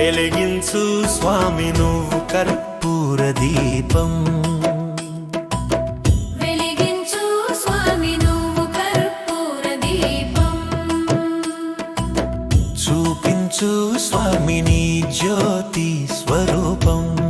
వెలిగించు స్వామి నువ్వు కర్పూర దీపం. చూపించు స్వామిని జ్యోతి స్వరూపం.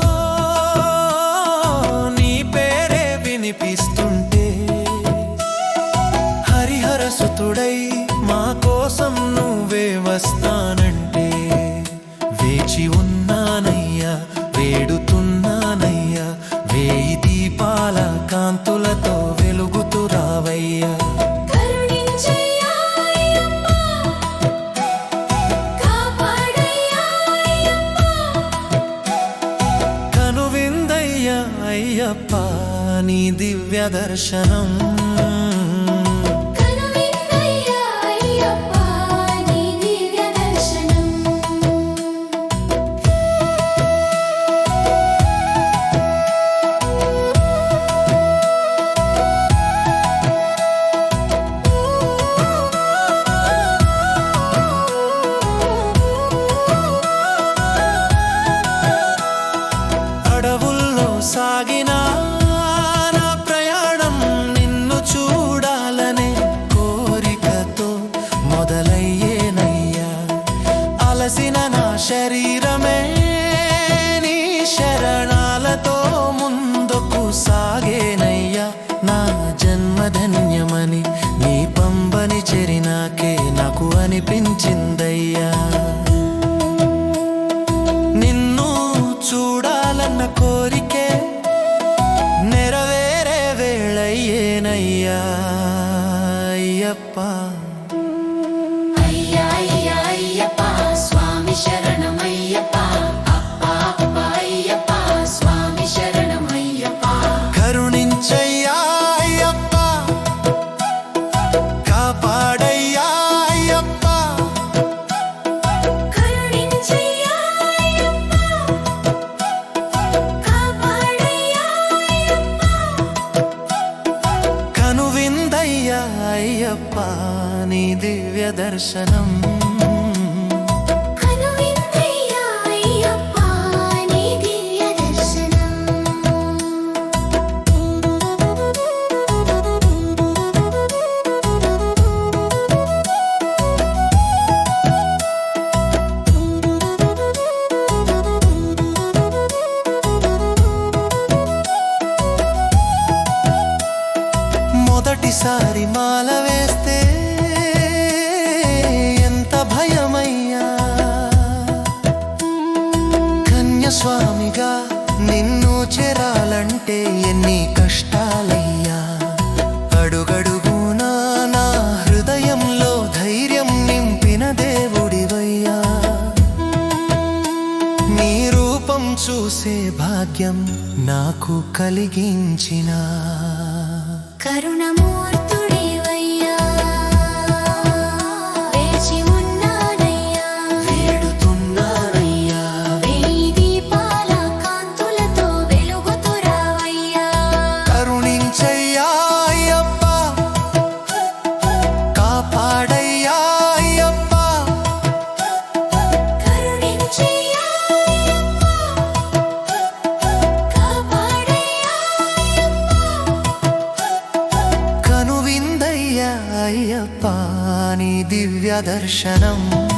వస్తానంటే వేచి ఉన్నానయ్యా వేడుతున్నానయ్యా వేయి దీపాల కాంతులతో వెలుగుతూ రావయ్యా. అయ్యప్ప నీ దివ్య దర్శనం అడవుల్లో సాగిన నా ప్రయాణం నిన్ను చూడాలనే కోరికతో మొదలయ్యేనయ్యా. అలసిన నా శరీరం अय्या अय्या अय्यप्पा स्वामि शरण. దర్శనం భాగ్యం నాకు కలిగించిన కరుణమో दर्शनम्